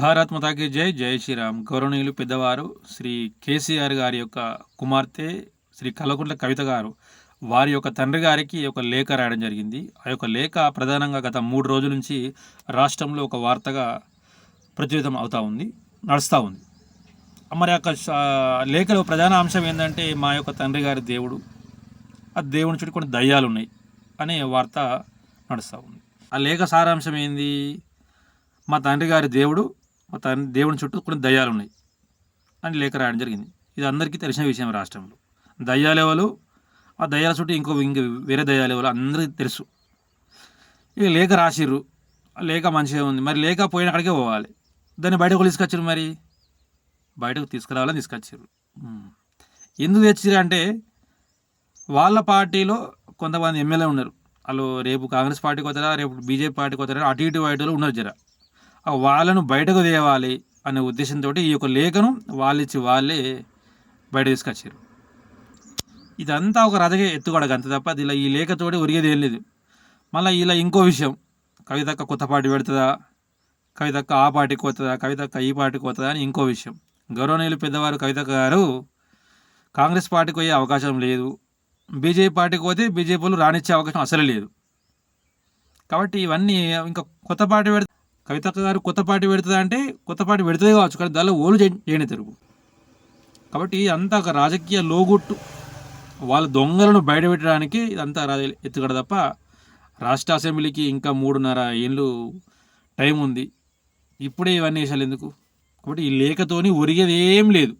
భారత్ జై జై శ్రీరామ్. గౌరవనీయులు పెద్దవారు శ్రీ కేసీఆర్ గారి యొక్క కుమార్తె శ్రీ కలకుంట్ల కవిత గారు వారి యొక్క తండ్రి గారికి ఒక లేఖ రాయడం జరిగింది. ఆ యొక్క లేఖ ప్రధానంగా గత మూడు రోజుల నుంచి రాష్ట్రంలో ఒక వార్తగా ప్రచురితం అవుతూ ఉంది నడుస్తూ ఉంది. మరి యొక్క లేఖలో ప్రధాన అంశం ఏంటంటే మా యొక్క తండ్రి గారి దేవుడు ఆ దేవుని చుట్టూ కొన్ని దయ్యాలు ఉన్నాయి అనే వార్త నడుస్తూ ఉంది. ఆ లేఖ సారాంశం ఏంది? మా తండ్రి గారి దేవుడు మా దేవుని చుట్టూ కొన్ని దయ్యాలు ఉన్నాయి. అని లేఖ రాయడం జరిగింది. ఇది అందరికీ తెలిసిన విషయం రాష్ట్రంలో. దయ్యాలు ఆ దయ్యాల చుట్టూ ఇంకో ఇంక వేరే దయ్యాలు అందరికీ తెలుసు. ఇక లేఖ రాసిర్రు. లేఖ మంచిగా ఉంది. మరి లేఖ పోయిన అక్కడికే పోవాలి. దాన్ని బయటకు తీసుకొచ్చారు మరి? బయటకు తీసుకురావాలని తీసుకొచ్చారు ఎందుకు తెచ్చిర్రు అంటే వాళ్ళ పార్టీలో కొంతమంది ఎమ్మెల్యే ఉన్నారు. వాళ్ళు రేపు కాంగ్రెస్ పార్టీకి వస్తారా? రేపు బీజేపీ పార్టీకి వస్తారా? అటు ఇటు వాటిలో ఉన్నారు జర. వాళ్ళను బయటకు తేవాలి అనే ఉద్దేశంతో ఈ యొక్క లేఖను వాళ్ళు ఇచ్చి వాళ్ళే బయట తీసుకొచ్చారు ఇదంతా ఒక రజగే ఎత్తుగడగ అంత తప్ప ఇలా ఈ లేఖతోటి ఒరిగేది ఏం లేదు. మళ్ళీ ఇలా ఇంకో విషయం కవితక్క కొత్త పార్టీ పెడుతుందా కవితక్క ఆ పార్టీకి పోతుందా కవితక్క ఈ పార్టీకి పోతుందా అని ఇంకో విషయం. గౌరవనీయులు పెద్దవారు కవితక్క గారు కాంగ్రెస్ పార్టీకి పోయే అవకాశం లేదు బీజేపీ పార్టీకి పోతే బీజేపీలు వాళ్ళు రానిచ్చే అవకాశం అసలు లేదు. కాబట్టి ఇవన్నీ ఇంకా కొత్త పార్టీ పెడితే కవితక్క గారు కొత్త పార్టీ పెడుతుందా అంటే కొత్త పార్టీ పెడుతుంది కావచ్చు కానీ దానిలో ఓలు చేయని తిరుగు కాబట్టి అంతా ఒక రాజకీయ లోగుట్టు వాళ్ళ దొంగలను బయటపెట్టడానికి ఇదంతా రాజ ఎత్తుగడ తప్ప రాష్ట్ర అసెంబ్లీకి ఇంకా మూడున్నర ఏళ్ళు టైం ఉంది ఇప్పుడే ఇవన్నీ వేసాలి ఎందుకు? కాబట్టి ఈ లేఖతోని ఒరిగేది ఏం లేదు.